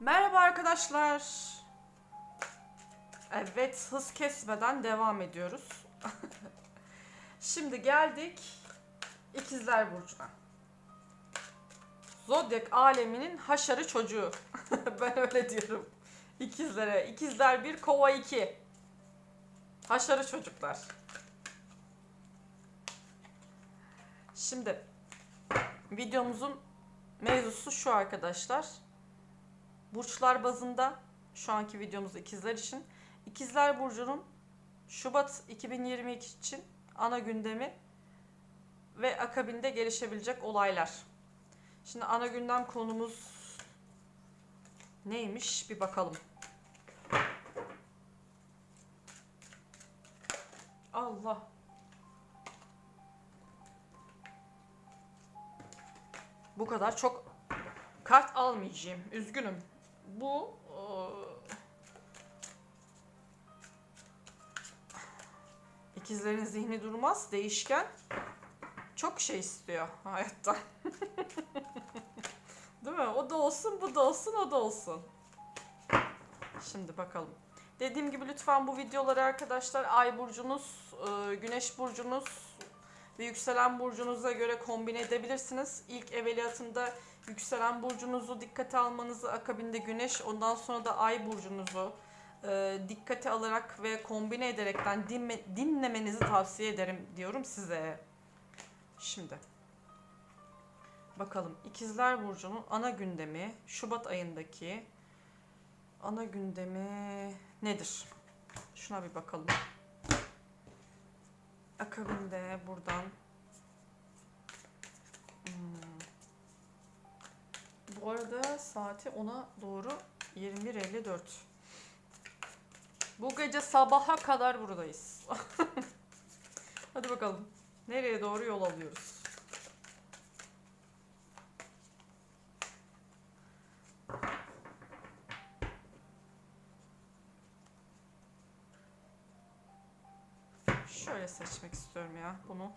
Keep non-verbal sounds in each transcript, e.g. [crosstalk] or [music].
Merhaba arkadaşlar. Evet, hız kesmeden devam ediyoruz. [laughs] Şimdi geldik İkizler Burcu'na. Zodyak aleminin haşarı çocuğu. [laughs] ben öyle diyorum. İkizlere. İkizler 1, kova 2. Haşarı çocuklar. Şimdi videomuzun mevzusu şu arkadaşlar. Burçlar bazında şu anki videomuz ikizler için. İkizler Burcu'nun Şubat 2022 için ana gündemi ve akabinde gelişebilecek olaylar. Şimdi ana gündem konumuz neymiş bir bakalım. Allah. Bu kadar çok kart almayacağım. Üzgünüm. Bu eee, ikizlerin zihni durmaz, değişken. Çok şey istiyor hayatta. [laughs] Değil mi? O da olsun, bu da olsun, o da olsun. Şimdi bakalım. Dediğim gibi lütfen bu videoları arkadaşlar ay burcunuz, eee, güneş burcunuz ve yükselen burcunuza göre kombine edebilirsiniz. İlk evveliyatında yükselen burcunuzu dikkate almanızı, akabinde güneş, ondan sonra da ay burcunuzu e, dikkate alarak ve kombine ederekten dinme, dinlemenizi tavsiye ederim diyorum size. Şimdi bakalım İkizler Burcu'nun ana gündemi Şubat ayındaki ana gündemi nedir? Şuna bir bakalım. Akabinde buradan bu arada saati ona doğru 21.54. Bu gece sabaha kadar buradayız. [laughs] Hadi bakalım. Nereye doğru yol alıyoruz? Şöyle seçmek istiyorum ya bunu.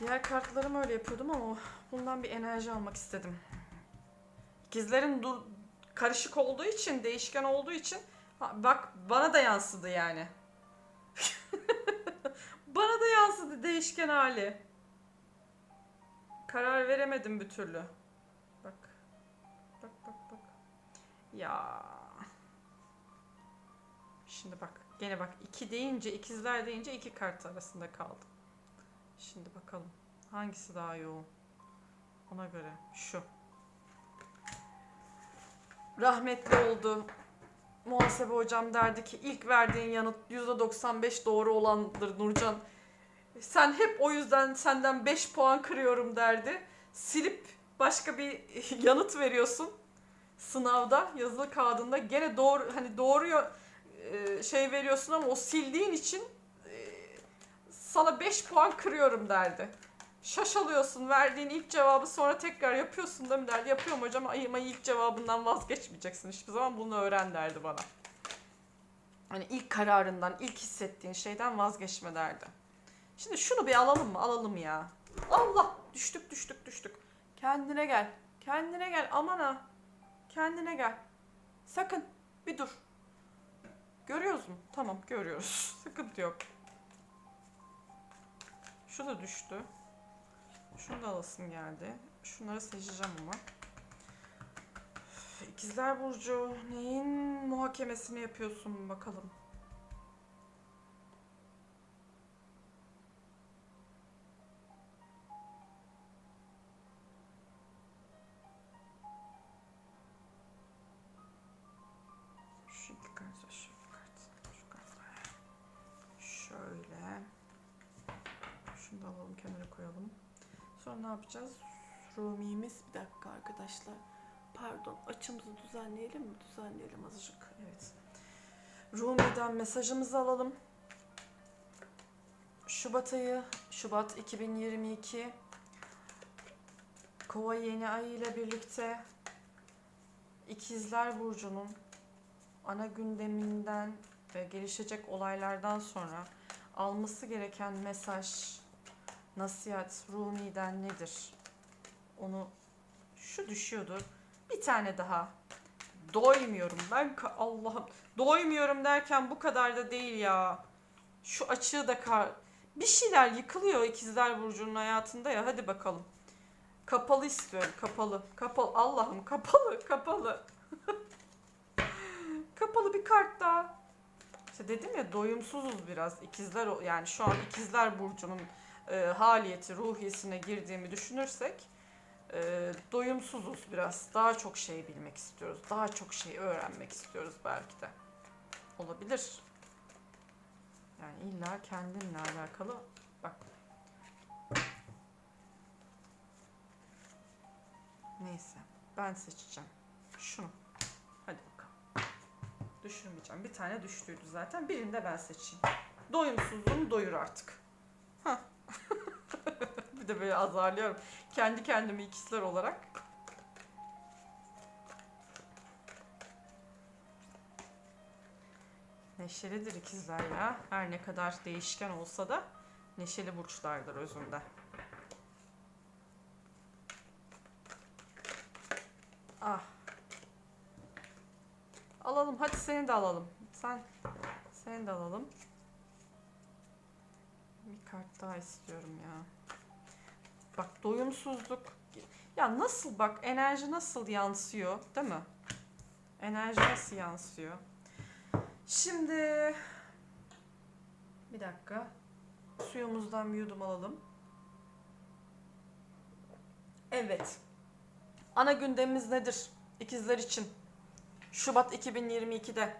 Diğer kartlarımı öyle yapıyordum ama bundan bir enerji almak istedim. İkizlerin dur karışık olduğu için, değişken olduğu için bak bana da yansıdı yani. [laughs] bana da yansıdı değişken hali. Karar veremedim bir türlü. Bak. Bak bak bak. Ya. Şimdi bak. Gene bak iki deyince, ikizler deyince iki kart arasında kaldım. Şimdi bakalım. Hangisi daha yoğun? Ona göre. Şu. Rahmetli oldu. Muhasebe hocam derdi ki ilk verdiğin yanıt %95 doğru olandır Nurcan. Sen hep o yüzden senden 5 puan kırıyorum derdi. Silip başka bir [laughs] yanıt veriyorsun sınavda yazılı kağıdında gene doğru hani doğru e, şey veriyorsun ama o sildiğin için e, sana 5 puan kırıyorum derdi. Şaşalıyorsun verdiğin ilk cevabı sonra tekrar yapıyorsun değil mi derdi. Yapıyorum hocam ama ilk cevabından vazgeçmeyeceksin hiçbir zaman bunu öğren derdi bana. Hani ilk kararından, ilk hissettiğin şeyden vazgeçme derdi. Şimdi şunu bir alalım mı? Alalım ya. Allah! Düştük düştük düştük. Kendine gel. Kendine gel. Aman ha. Kendine gel. Sakın. Bir dur. Görüyoruz mu? Tamam görüyoruz. [laughs] Sıkıntı yok. Şu da düştü. Şunu da alasım geldi. Şunları seçeceğim ama. İkizler Burcu neyin muhakemesini yapıyorsun bakalım. Sonra ne yapacağız? Rumi'miz bir dakika arkadaşlar. Pardon açımızı düzenleyelim mi? Düzenleyelim azıcık. Evet. Rumi'den mesajımızı alalım. Şubat ayı, Şubat 2022. Kova yeni ay ile birlikte İkizler Burcu'nun ana gündeminden ve gelişecek olaylardan sonra alması gereken mesaj, nasihat Rumi'den nedir? Onu şu düşüyordu. Bir tane daha Doymuyorum ben Allah'ım. Doymuyorum derken bu kadar da değil ya. Şu açığı da kar... Bir şeyler yıkılıyor ikizler burcunun hayatında ya hadi bakalım. Kapalı istiyorum kapalı. Kapalı Allah'ım kapalı kapalı. [laughs] kapalı bir kart daha. İşte dedim ya doyumsuzuz biraz. İkizler yani şu an ikizler burcunun e, haliyeti, ruhiyesine girdiğimi düşünürsek e, doyumsuzuz biraz. Daha çok şey bilmek istiyoruz. Daha çok şey öğrenmek istiyoruz belki de. Olabilir. Yani illa kendinle alakalı. Bak. Neyse. Ben seçeceğim. Şunu. Hadi bakalım. Düşünmeyeceğim. Bir tane düştüydü zaten. Birini de ben seçeyim. Doyumsuzluğumu doyur artık. Hah. Bir de böyle azarlıyorum. Kendi kendimi ikizler olarak. Neşelidir ikizler ya. Her ne kadar değişken olsa da neşeli burçlardır özünde. Ah. Alalım. Hadi seni de alalım. Sen seni de alalım. Bir kart daha istiyorum ya. Bak doyumsuzluk. Ya nasıl bak enerji nasıl yansıyor değil mi? Enerji nasıl yansıyor? Şimdi bir dakika. Suyumuzdan bir yudum alalım. Evet. Ana gündemimiz nedir? İkizler için. Şubat 2022'de.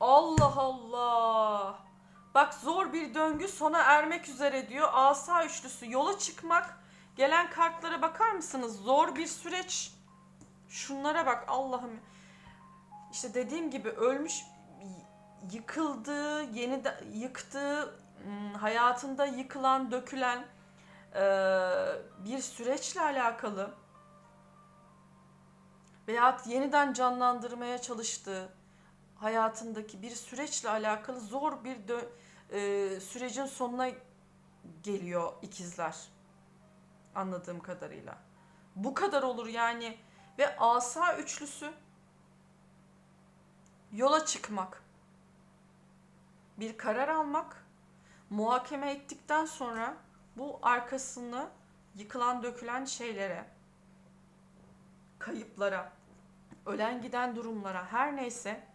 Allah Allah. Bak zor bir döngü sona ermek üzere diyor. Asa üçlüsü yola çıkmak. Gelen kartlara bakar mısınız? Zor bir süreç. Şunlara bak Allah'ım. İşte dediğim gibi ölmüş, y- yıkıldı, yeni de, yıktı, ım, hayatında yıkılan, dökülen eee, bir süreçle alakalı veyahut yeniden canlandırmaya çalıştığı hayatındaki bir süreçle alakalı zor bir dö- eee, sürecin sonuna geliyor ikizler. Anladığım kadarıyla. Bu kadar olur yani ve asa üçlüsü yola çıkmak, bir karar almak, muhakeme ettikten sonra bu arkasını yıkılan dökülen şeylere, kayıplara, ölen giden durumlara her neyse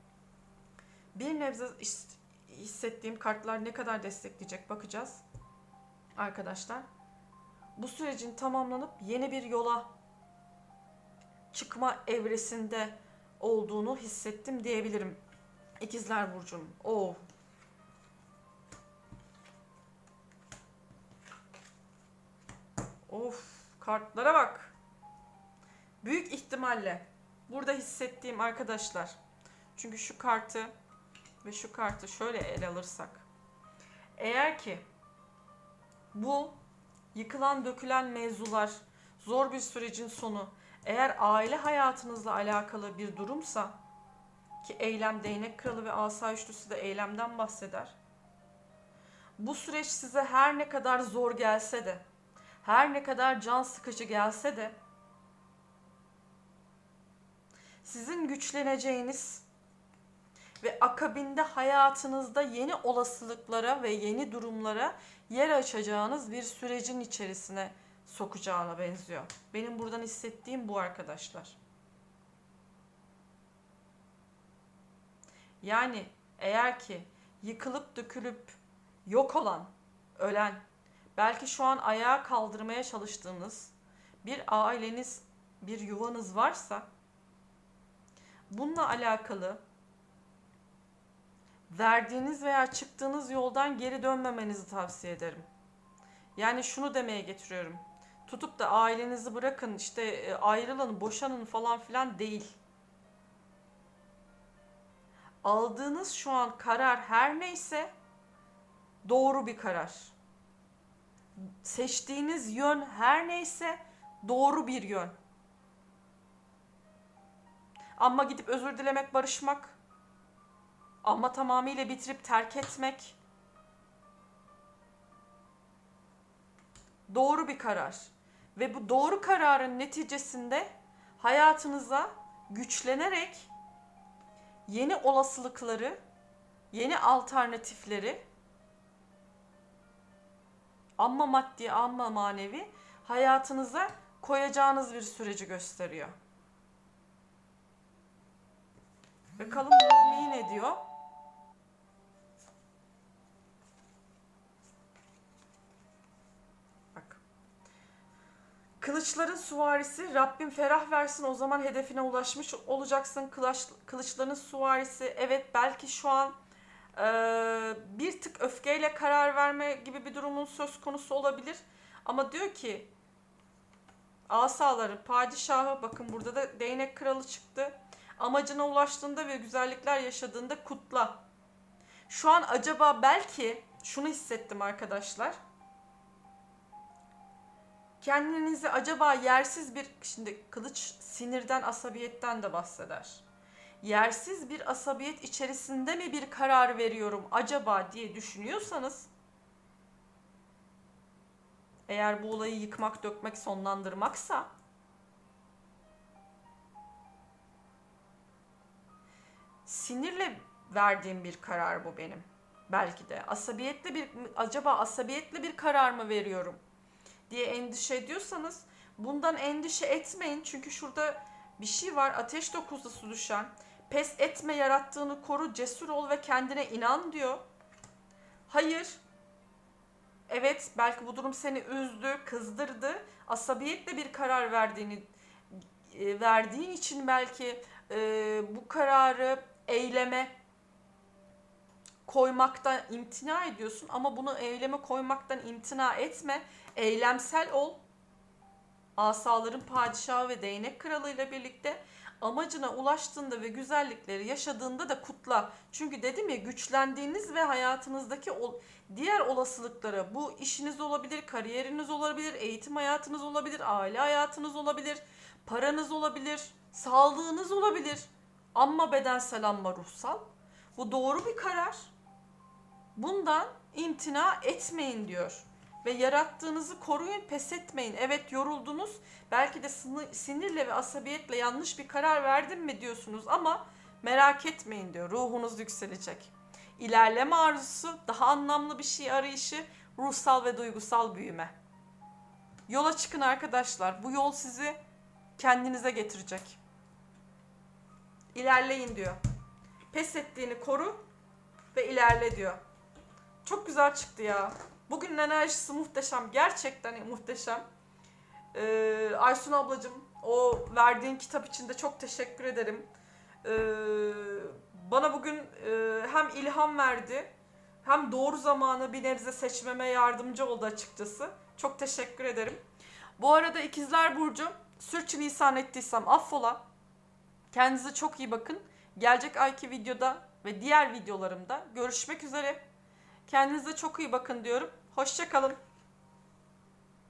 bir nebze his- hissettiğim kartlar ne kadar destekleyecek bakacağız arkadaşlar. Bu sürecin tamamlanıp yeni bir yola çıkma evresinde olduğunu hissettim diyebilirim. İkizler Burcu'nun. Oo. Of kartlara bak. Büyük ihtimalle burada hissettiğim arkadaşlar. Çünkü şu kartı ve şu kartı şöyle ele alırsak. Eğer ki bu yıkılan dökülen mevzular zor bir sürecin sonu eğer aile hayatınızla alakalı bir durumsa ki eylem değnek kralı ve asa üçlüsü de eylemden bahseder. Bu süreç size her ne kadar zor gelse de, her ne kadar can sıkıcı gelse de sizin güçleneceğiniz ve akabinde hayatınızda yeni olasılıklara ve yeni durumlara yer açacağınız bir sürecin içerisine sokacağına benziyor. Benim buradan hissettiğim bu arkadaşlar. Yani eğer ki yıkılıp dökülüp yok olan, ölen, belki şu an ayağa kaldırmaya çalıştığınız bir aileniz, bir yuvanız varsa bununla alakalı verdiğiniz veya çıktığınız yoldan geri dönmemenizi tavsiye ederim. Yani şunu demeye getiriyorum. Tutup da ailenizi bırakın işte e, ayrılın, boşanın falan filan değil. Aldığınız şu an karar her neyse doğru bir karar. Seçtiğiniz yön her neyse doğru bir yön. Ama gidip özür dilemek, barışmak ama tamamıyla bitirip terk etmek doğru bir karar. Ve bu doğru kararın neticesinde hayatınıza güçlenerek yeni olasılıkları, yeni alternatifleri amma maddi amma manevi hayatınıza koyacağınız bir süreci gösteriyor. Bakalım Rumi ne diyor? Kılıçların süvarisi Rabbim ferah versin o zaman hedefine ulaşmış olacaksın. Kılıç, kılıçların süvarisi evet belki şu an eee, bir tık öfkeyle karar verme gibi bir durumun söz konusu olabilir. Ama diyor ki asaları padişahı bakın burada da değnek kralı çıktı. Amacına ulaştığında ve güzellikler yaşadığında kutla. Şu an acaba belki şunu hissettim arkadaşlar. Kendinizi acaba yersiz bir şimdi kılıç sinirden asabiyetten de bahseder. Yersiz bir asabiyet içerisinde mi bir karar veriyorum acaba diye düşünüyorsanız eğer bu olayı yıkmak, dökmek, sonlandırmaksa sinirle verdiğim bir karar bu benim. Belki de asabiyetle bir acaba asabiyetle bir karar mı veriyorum diye endişe ediyorsanız bundan endişe etmeyin. Çünkü şurada bir şey var. Ateş dokuzlusu düşen. Pes etme yarattığını koru, cesur ol ve kendine inan diyor. Hayır. Evet belki bu durum seni üzdü, kızdırdı. Asabiyetle bir karar verdiğini e, verdiğin için belki e, bu kararı eyleme koymaktan imtina ediyorsun ama bunu eyleme koymaktan imtina etme. Eylemsel ol. Asaların padişahı ve değnek kralı ile birlikte amacına ulaştığında ve güzellikleri yaşadığında da kutla. Çünkü dedim ya güçlendiğiniz ve hayatınızdaki diğer olasılıklara bu işiniz olabilir, kariyeriniz olabilir, eğitim hayatınız olabilir, aile hayatınız olabilir, paranız olabilir, sağlığınız olabilir. Amma bedensel amma ruhsal. Bu doğru bir karar. Bundan imtina etmeyin diyor. Ve yarattığınızı koruyun, pes etmeyin. Evet yoruldunuz. Belki de sinirle ve asabiyetle yanlış bir karar verdim mi diyorsunuz ama merak etmeyin diyor. Ruhunuz yükselecek. İlerleme arzusu, daha anlamlı bir şey arayışı, ruhsal ve duygusal büyüme. Yola çıkın arkadaşlar. Bu yol sizi kendinize getirecek. İlerleyin diyor. Pes ettiğini koru ve ilerle diyor. Çok güzel çıktı ya. Bugünün enerjisi muhteşem. Gerçekten muhteşem. Ee, Aysun ablacığım o verdiğin kitap için de çok teşekkür ederim. Ee, bana bugün e, hem ilham verdi hem doğru zamanı bir nebze seçmeme yardımcı oldu açıkçası. Çok teşekkür ederim. Bu arada ikizler Burcu sürçülisan ettiysem affola. Kendinize çok iyi bakın. Gelecek ayki videoda ve diğer videolarımda görüşmek üzere. Kendinize çok iyi bakın diyorum. Hoşçakalın.